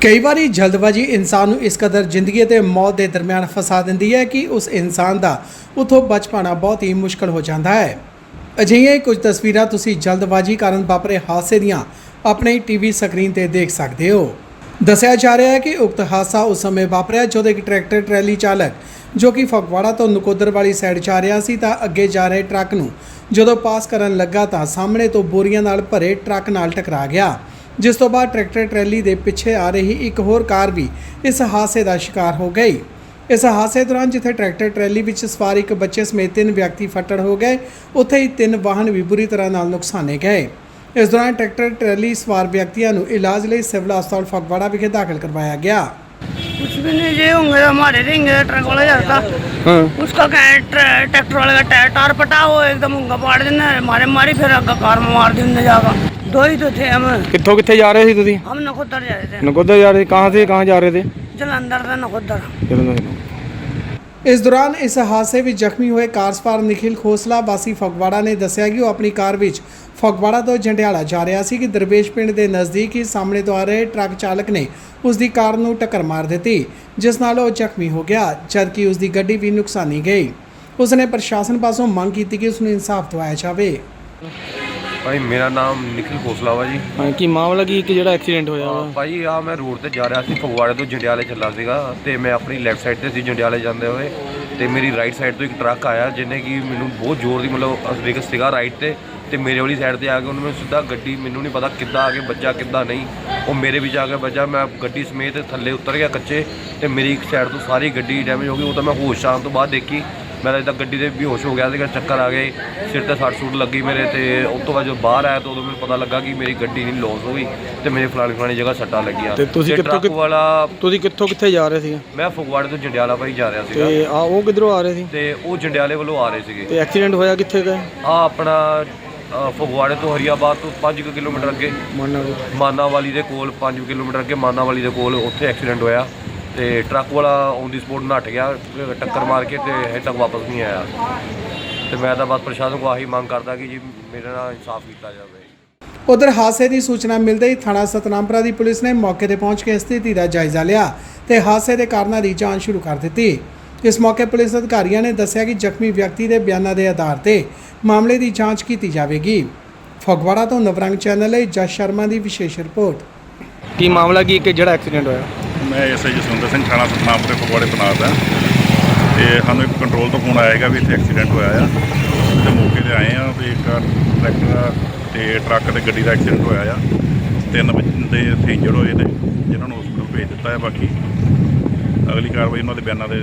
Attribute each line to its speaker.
Speaker 1: ਕਈ ਵਾਰੀ ਜਲਦਬਾਜ਼ੀ ਇਨਸਾਨ ਨੂੰ ਇਸ ਕਦਰ ਜ਼ਿੰਦਗੀ ਅਤੇ ਮੌਤ ਦੇ ਦਰਮਿਆਨ ਫਸਾ ਦਿੰਦੀ ਹੈ ਕਿ ਉਸ ਇਨਸਾਨ ਦਾ ਉਥੋਂ ਬਚ ਪਾਉਣਾ ਬਹੁਤ ਹੀ ਮੁਸ਼ਕਲ ਹੋ ਜਾਂਦਾ ਹੈ। ਅਜਿਹੀਆਂ ਕੁਝ ਤਸਵੀਰਾਂ ਤੁਸੀਂ ਜਲਦਬਾਜ਼ੀ ਕਾਰਨ ਵਾਪਰੇ ਹਾਦਸੇ ਦੀਆਂ ਆਪਣੇ ਟੀਵੀ ਸਕਰੀਨ ਤੇ ਦੇਖ ਸਕਦੇ ਹੋ। ਦੱਸਿਆ ਜਾ ਰਿਹਾ ਹੈ ਕਿ ਉਕਤ ਹਾਦਸਾ ਉਸ ਸਮੇਂ ਵਾਪਰਿਆ ਜਦੋਂ ਇੱਕ ਟਰੈਕਟਰ ਟਰੈਲੀ ਚਾਲਕ ਜੋ ਕਿ ਫਗਵਾੜਾ ਤੋਂ ਨਕੋਦਰ ਵਾਲੀ ਸਾਈਡ ਜਾ ਰਿਹਾ ਸੀ ਤਾਂ ਅੱਗੇ ਜਾ ਰਹੇ ਟਰੱਕ ਨੂੰ ਜਦੋਂ ਪਾਸ ਕਰਨ ਲੱਗਾ ਤਾਂ ਸਾਹਮਣੇ ਤੋਂ ਬੋਰੀਆਂ ਨਾਲ ਭਰੇ ਟਰੱਕ ਨਾਲ ਟਕਰਾ ਗਿਆ। ਜਿਸ ਤੋਂ ਬਾਅਦ ਟਰੈਕਟਰ ਟਰੈਲੀ ਦੇ ਪਿੱਛੇ ਆ ਰਹੀ ਇੱਕ ਹੋਰ ਕਾਰ ਵੀ ਇਸ ਹਾਦਸੇ ਦਾ ਸ਼ਿਕਾਰ ਹੋ ਗਈ ਇਸ ਹਾਦਸੇ ਦੌਰਾਨ ਜਿੱਥੇ ਟਰੈਕਟਰ ਟਰੈਲੀ ਵਿੱਚ ਸਵਾਰ ਇੱਕ ਬੱਚੇ ਸਮੇਤ ਤਿੰਨ ਵਿਅਕਤੀ ਫੱਟੜ ਹੋ ਗਏ ਉੱਥੇ ਹੀ ਤਿੰਨ ਵਾਹਨ ਵੀ ਬੁਰੀ ਤਰ੍ਹਾਂ ਨਾਲ ਨੁਕਸਾਨੇ ਗਏ ਇਸ ਦੌਰਾਨ ਟਰੈਕਟਰ ਟਰੈਲੀ ਸਵਾਰ ਵਿਅਕਤੀਆਂ ਨੂੰ ਇਲਾਜ ਲਈ ਸਿਵਲ ਹਸਪਤਾਲ ਫਗਵਾੜਾ ਵਿਖੇ ਦਾਖਲ ਕਰਵਾਇਆ ਗਿਆ
Speaker 2: कुछ भी नहीं ये होंगे हमारे रहेंगे ट्रक वाला जाता
Speaker 3: हाँ
Speaker 2: उसका क्या है, ट्र- ट्रैक्टर वाले का टायर टार पटा हो एकदम उनका पाड़ देना मारे मारी फिर अग्गा कार में मार देने जाकर दो ही तो थे हम
Speaker 3: ਕਿੱਥੋਂ ਕਿੱਥੇ ਜਾ ਰਹੇ ਸੀ ਤੁਸੀਂ
Speaker 2: हम नखोदर जा रहे थे
Speaker 3: ਨਕੋਦਰ ਜਾ ਰਹੇ ਸੀ ਕਹਾਂ ਸੇ ਕਹਾਂ ਜਾ ਰਹੇ ਥੇ
Speaker 2: जलंधर था नखोदर
Speaker 3: ਜਲੰਧਰ
Speaker 1: ਇਸ ਦੌਰਾਨ ਇਸ ਹਾਦਸੇ ਵਿੱਚ ਜ਼ਖਮੀ ਹੋਏ ਕਾਰ ਸਵਾਰ ਨਿਖਿਲ ਖੋਸਲਾ ਵਾਸੀ ਫਗਵਾੜਾ ਨੇ ਦੱਸਿਆ ਕਿ ਉਹ ਆਪਣੀ ਕਾਰ ਵਿੱਚ ਫਗਵਾੜਾ ਤੋਂ ਜੰਡਿਆਲਾ ਜਾ ਰਿਹਾ ਸੀ ਕਿ ਦਰਵੇਸ਼ ਪਿੰਡ ਦੇ ਨਜ਼ਦੀਕ ਹੀ ਸਾਹਮਣੇ ਤੋਂ ਆ ਰਹੇ ਟਰੱਕ ਚਾਲਕ ਨੇ ਉਸ ਦੀ ਕਾਰ ਨੂੰ ਟੱਕਰ ਮਾਰ ਦਿੱਤੀ ਜਿਸ ਨਾਲ ਉਹ ਜ਼ਖਮੀ ਹੋ ਗਿਆ ਜਦਕਿ ਉਸ ਦੀ ਗੱਡੀ ਵੀ ਨੁਕਸਾਨੀ ਗਈ ਉਸ ਨੇ ਪ੍ਰਸ਼ਾਸਨ ਪਾਸੋਂ ਮੰਗ ਕੀਤੀ ਕਿ ਉਸ ਨੂੰ ਇਨਸਾਫ ਦਿਵਾਇਆ ਜਾਵੇ
Speaker 4: ਭਾਈ ਮੇਰਾ ਨਾਮ ਨਿਖਿਲ ਖੋਸਲਾ ਵਾ ਜੀ।
Speaker 3: ਹਾਂ ਕੀ ਮਾਮਲਾ ਕੀ? ਕਿ ਜਿਹੜਾ ਐਕਸੀਡੈਂਟ ਹੋਇਆ ਵਾ?
Speaker 4: ਭਾਈ ਆ ਮੈਂ ਰੋਡ ਤੇ ਜਾ ਰਿਹਾ ਸੀ ਫਗਵਾੜੇ ਤੋਂ ਜੰਡਿਆਲੇ ਚੱਲਾ ਸੀਗਾ। ਤੇ ਮੈਂ ਆਪਣੀ ਲੈਫਟ ਸਾਈਡ ਤੇ ਸੀ ਜੰਡਿਆਲੇ ਜਾਂਦੇ ਹੋਏ। ਤੇ ਮੇਰੀ ਰਾਈਟ ਸਾਈਡ ਤੋਂ ਇੱਕ ਟਰੱਕ ਆਇਆ ਜਿਹਨੇ ਕਿ ਮੈਨੂੰ ਬਹੁਤ ਜ਼ੋਰ ਦੀ ਮਤਲਬ ਵੇਗ ਸੀਗਾ ਰਾਈਟ ਤੇ। ਤੇ ਮੇਰੇ ਵਾਲੀ ਸਾਈਡ ਤੇ ਆ ਕੇ ਉਹਨੇ ਮੈਨੂੰ ਸਿੱਧਾ ਗੱਡੀ ਮੈਨੂੰ ਨਹੀਂ ਪਤਾ ਕਿੱਦਾਂ ਆ ਕੇ ਵੱਜਾ ਕਿੱਦਾਂ ਨਹੀਂ। ਉਹ ਮੇਰੇ ਵਿੱਚ ਆ ਕੇ ਵੱਜਾ ਮੈਂ ਗੱਡੀ ਸਮੇਤ ਥੱਲੇ ਉਤਰ ਗਿਆ ਕੱਚੇ। ਤੇ ਮੇਰੀ ਇੱਕ ਸਾਈਡ ਤੋਂ ਸਾਰੀ ਗੱਡੀ ਡੈਮੇਜ ਹੋ ਗਈ ਉਹ ਤਾਂ ਮੈਂ ਹੋਸ਼ ਆਉਣ ਤੋਂ ਬਾਅਦ ਦੇਖੀ। ਮੈਂ ਤਾਂ ਗੱਡੀ ਦੇ ਬੇਹੋਸ਼ ਹੋ ਗਿਆ ਸੀਗਾ ਚੱਕਰ ਆ ਗਏ। ਸਿਰ ਤੇ ਸੱਟ ਸੂਟ ਲੱਗੀ ਮੇਰੇ ਤੇ। ਉਸ ਤੋਂ ਬਾਅਦ ਜਦੋਂ ਬਾਹਰ ਆਇਆ ਤਾਂ ਉਦੋਂ ਮੈਨੂੰ ਪਤਾ ਲੱਗਾ ਕਿ ਮੇਰੀ ਗੱਡੀ ਨਹੀਂ ਲੌਸ ਹੋ ਗਈ ਤੇ ਮੇਰੇ ਫਲਾਣੀ ਫਲਾਣੀ ਜਗ੍ਹਾ ਸੱਟਾਂ ਲੱਗੀਆਂ।
Speaker 3: ਤੇ ਤੁਸੀਂ ਕਿੱਥੋਂ
Speaker 4: ਟਰੱਕ ਵਾਲਾ
Speaker 3: ਤੁਸੀਂ ਕਿੱਥੋਂ ਕਿੱਥੇ ਜਾ ਰਹੇ ਸੀ
Speaker 4: ਮੈਂ ਫਗਵਾੜੇ ਤੋਂ ਜੰਡਿਆਲਾ ਭਾਈ ਜਾ ਰਿਹਾ ਸੀਗਾ।
Speaker 3: ਤੇ ਆ ਉਹ ਕਿੱਧਰੋਂ ਆ ਰਹੇ ਸੀ?
Speaker 4: ਤੇ ਉਹ ਜੰਡਿਆਲੇ ਵੱਲੋਂ ਆ ਰਹੇ ਸੀਗੇ।
Speaker 3: ਤੇ ਐਕਸੀਡੈਂਟ ਹੋਇਆ ਕਿੱਥੇ ਗਏ
Speaker 4: ਆ ਆਪਣਾ ਫਗਵਾੜੇ ਤੋਂ ਹਰੀਆਬਾਦ ਤੋਂ 5 ਕਿਲੋਮੀਟਰ ਅੱਗੇ।
Speaker 3: ਮਾਨਾ ਵੀ
Speaker 4: ਮਾਨਾਵਾਲੀ ਦੇ ਕੋਲ 5 ਕਿਲੋਮੀਟਰ ਅੱਗੇ ਮਾਨਾਵਾਲੀ ਦੇ ਕੋਲ ਉੱਥੇ ਐਕਸੀਡੈਂਟ ਹੋਇਆ। ਤੇ ਟਰੱਕ ਵਾਲਾ ਔਨ ਦੀ ਸਪੋਟ ਨੱਠ ਗਿਆ ਟੱਕਰ ਮਾਰ ਕੇ ਤੇ ਹਜੇ ਤੱਕ ਵਾਪਸ ਨਹੀਂ ਆਇਆ। ਤੇ ਮੈਂ ਤਾਂ ਬਸ ਪ੍ਰਸ਼ਾਸਨ ਕੋਲ ਆਹੀ ਮੰਗ ਕਰਦਾ ਕਿ ਜੀ ਮੇਰੇ ਨਾਲ ਇਨਸਾਫ ਕੀਤਾ ਜਾਵੇ।
Speaker 1: ਉਧਰ ਹਾਦਸੇ ਦੀ ਸੂਚਨਾ ਮਿਲਦੇ ਹੀ ਥਾਣਾ ਸਤਨਾਮਪੁਰਾ ਦੀ ਪੁਲਿਸ ਨੇ ਮੌਕੇ ਤੇ ਪਹੁੰਚ ਕੇ ਸਥਿਤੀ ਦਾ ਜਾਇਜ਼ਾ ਲਿਆ ਤੇ ਹਾਦਸੇ ਦੇ ਕਾਰਨਾਂ ਦੀ ਜਾਂਚ ਸ਼ੁਰੂ ਕਰ ਦਿੱਤੀ। ਇਸ ਮੌਕੇ ਪੁਲਿਸ ਅਧਿਕਾਰੀਆਂ ਨੇ ਦੱਸਿਆ ਕਿ ਜ਼ਖਮੀ ਵਿਅਕਤੀ ਦੇ ਬਿਆਨਾਂ ਦੇ ਆਧਾਰ ਤੇ ਮਾਮਲੇ ਦੀ ਜਾਂਚ ਕੀਤੀ ਜਾਵੇਗੀ। ਫਗਵਾੜਾ ਤੋਂ ਨਵਰੰਗ ਚੈਨਲ ਲਈ ਜਸ ਸ਼ਰਮਾ ਦੀ ਵਿਸ਼ੇਸ਼ ਰਿਪੋਰਟ।
Speaker 3: ਕੀ ਮਾਮਲਾ ਕੀ ਕਿ ਜਿਹੜਾ ਐਕਸੀਡੈਂਟ ਹੋਇਆ?
Speaker 5: ਮੈਂ ਐਸਆਈ ਜਸਵਿੰਦਰ ਸਿੰਘ ਥਾਣਾ ਸਤਨਾਮਪੁਰੇ ਫਗਵਾੜੇ ਤੈਨਾਤ ਆ ਤੇ ਸਾਨੂੰ ਇੱਕ ਕੰਟਰੋਲ ਤੋਂ ਫੋਨ ਆਇਆ ਹੈਗਾ ਵੀ ਇੱਥੇ ਐਕਸੀਡੈਂਟ ਹੋਇਆ ਆ। ਤੇ ਮੌਕੇ ਤੇ ਆਏ ਆ ਵੀ ਇੱਕ ਟਰੈਕਟਰ ਤੇ ਟਰੱਕ ਤੇ ਗੱਡੀ ਦਾ ਐਕਸੀਡੈਂਟ ਹੋਇਆ ਆ। ਤਿੰਨ ਬੰਦੇ ਇੱਥੇ ਇੰਜਰਡ ਹੋਏ ਨੇ, ਜਿਨ੍ਹਾਂ ਨੂੰ ਹਸਪਤਾਲ ਭੇਜ ਦਿੱਤਾ ਹੈ ਬਾਕੀ। ਅਗਲੀ ਕਾਰਵਾਈ ਉਹਨਾਂ ਦੇ ਬਿਆਨਾਂ ਦੇ